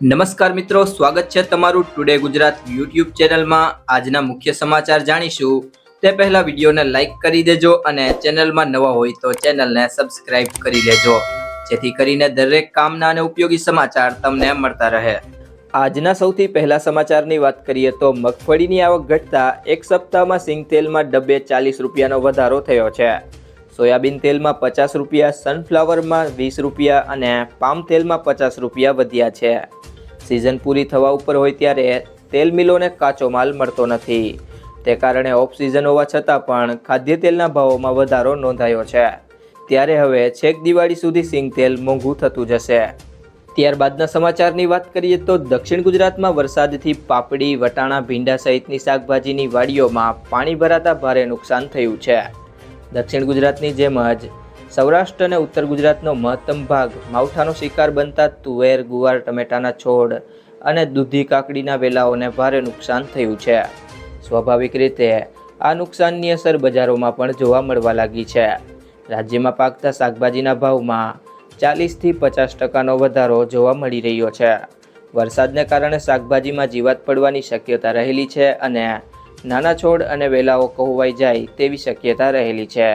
નમસ્કાર મિત્રો, સ્વાગત છે તમારું ટુડે ગુજરાત યુટ્યુબ ચેનલમાં. આજના મુખ્ય સમાચાર જાણીશું. તે પહેલા વિડીયોને લાઇક કરી દેજો અને ચેનલમાં નવા હોય તો ચેનલને સબસ્ક્રાઇબ કરી લેજો. જેથી કરીને દરેક કામના અને ઉપયોગી સમાચાર તમને મળતા રહે. આજના સૌથી પહેલા સમાચારની વાત કરીએ તો મગફળીની આવક ઘટતા એક સપ્તાહમાં સિંગ તેલમાં ડબ્બે ચાલીસ રૂપિયાનો વધારો થયો છે. સોયાબીન તેલમાં પચાસ રૂપિયા સનફ્લાવરમાં વીસ રૂપિયા અને પામ તેલમાં પચાસ રૂપિયા વધ્યા છે. સિઝન પૂરી થવા ઉપર હોય ત્યારે તેલ મિલોને કાચો માલ મળતો નથી. તે કારણે ઓફ સિઝન હોવા છતાં પણ ખાદ્ય તેલના ભાવોમાં વધારો નોંધાયો છે. ત્યારે હવે છેક દિવાળી સુધી સિંગ તેલ મોંઘું થતું જશે. ત્યારબાદના સમાચારની વાત કરીએ તો દક્ષિણ ગુજરાતમાં વરસાદથી પાપડી, વટાણા, ભીંડા સહિતની શાકભાજીની વાડીઓમાં પાણી ભરાતા ભારે નુકસાન થયું છે. દક્ષિણ ગુજરાતની જેમ જ સૌરાષ્ટ્ર અને ઉત્તર ગુજરાતનો મહત્તમ ભાગ માવઠાનો શિકાર બનતા તુવેર, ગુવાર, ટમેટાના છોડ અને દૂધી કાકડીના વેલાઓને ભારે નુકસાન થયું છે. સ્વાભાવિક રીતે આ નુકસાનની અસર બજારોમાં પણ જોવા મળવા લાગી છે. રાજ્યમાં પાકતા શાકભાજીના ભાવમાં ચાલીસથી પચાસ ટકાનો વધારો જોવા મળી રહ્યો છે. વરસાદને કારણે શાકભાજીમાં જીવાત પડવાની શક્યતા રહેલી છે અને નાના છોડ અને વેલાઓ કહોવાઈ જાય તેવી શક્યતા રહેલી છે.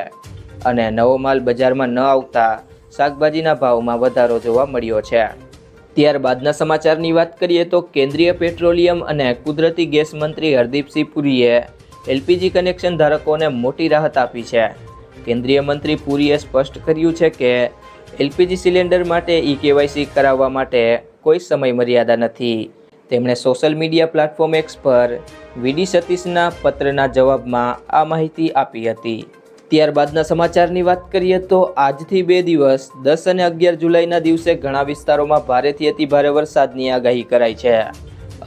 અને નવો માલ બજારમાં ન આવતા શાકભાજીના ભાવમાં વધારો જોવા મળ્યો છે. ત્યારબાદના સમાચારની વાત કરીએ તો કેન્દ્રીય પેટ્રોલિયમ અને કુદરતી ગેસ મંત્રી હરદીપસિંહ પુરીએ એલપીજી કનેક્શન ધારકોને મોટી રાહત આપી છે. કેન્દ્રીય મંત્રી પુરીએ સ્પષ્ટ કર્યું છે કે એલપીજી સિલિન્ડર માટે ઈ કેવાયસી કરાવવા માટે કોઈ સમય મર્યાદા નથી. તેમણે સોશિયલ મીડિયા પ્લેટફોર્મ એક્સ પર વીડી સતીશના પત્રના જવાબમાં આ માહિતી આપી હતી. ત્યારબાદના સમાચારની વાત કરીએ તો આજથી બે દિવસ, દસ અને અગિયાર જુલાઈના દિવસે ઘણા વિસ્તારોમાં ભારેથી અતિ ભારે વરસાદની આગાહી કરાઈ છે.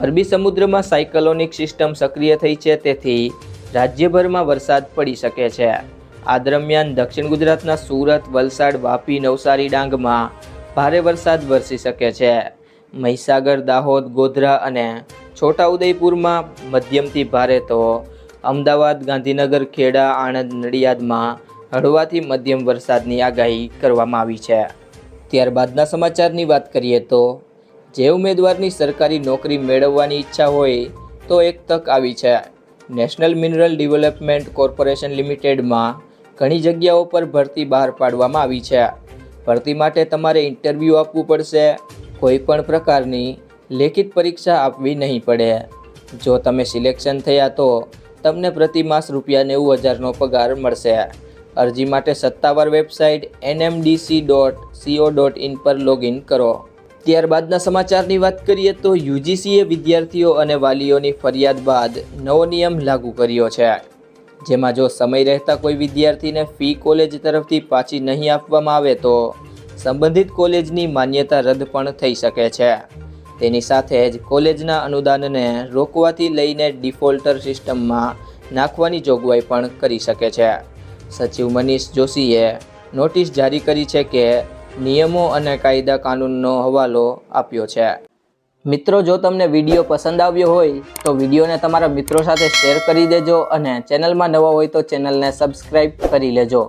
અરબી સમુદ્રમાં સાયકલોનિક સિસ્ટમ સક્રિય થઈ છે, તેથી રાજ્યભરમાં વરસાદ પડી શકે છે. આ દરમિયાન દક્ષિણ ગુજરાતના સુરત, વલસાડ, વાપી, નવસારી, ડાંગમાં ભારે વરસાદ વરસી શકે છે. મહીસાગર, દાહોદ, ગોધરા અને છોટાઉદેપુરમાં મધ્યમથી ભારે તો અમદાવાદ, ગાંધીનગર, ખેડા, આણંદ, નડિયાદમાં હળવાથી મધ્યમ વરસાદની આગાહી કરવામાં આવી છે. ત્યારબાદના સમાચારની વાત કરીએ તો, જે ઉમેદવારની સરકારી નોકરી મેળવવાની ઈચ્છા હોય તો એક તક આવી છે. નેશનલ મિનરલ ડેવલપમેન્ટ કોર્પોરેશન લિમિટેડમાં ઘણી જગ્યાઓ પર ભરતી બહાર પાડવામાં આવી છે. ભરતી માટે તમારે ઇન્ટરવ્યૂ આપવું પડશે. કોઈ પણ પ્રકારની લેખિત પરીક્ષા આપવી નહીં પડે. જો તમે સિલેક્શન થયા તો તમને પ્રતિ માસ રૂપિયા નેવું હજારનો પગાર મળશે. અરજી માટે સત્તાવાર website N M D C dot C O dot in પર લોગિન કરો. ત્યારબાદના સમાચારની વાત કરીએ તો યુજીસીએ વિદ્યાર્થીઓ અને વાલીઓની ફરિયાદ બાદ નવો નિયમ લાગુ કર્યો છે. જેમાં જો સમય રહેતા કોઈ વિદ્યાર્થીને ફી કોલેજ તરફથી પાછી નહીં આપવામાં આવે તો સંબંધિત કોલેજની માન્યતા રદ પણ થઈ શકે છે. તેની સાથે જ કોલેજના અનુદાનને રોકવાથી લઈને ડિફોલ્ટર સિસ્ટમમાં નાખવાની જોગવાઈ પણ કરી શકે છે. સચિવ મનીષ જોશીએ નોટિસ જારી કરી છે કે નિયમો અને કાયદા કાનૂનનો હવાલો આપ્યો છે. મિત્રો, જો તમને વીડિયો પસંદ આવ્યો હોય, તો વિડીયોને તમારા મિત્રો સાથે શેર કરી દેજો અને ચેનલમાં નવા હોય તો ચેનલને સબસ્ક્રાઈબ કરી લેજો.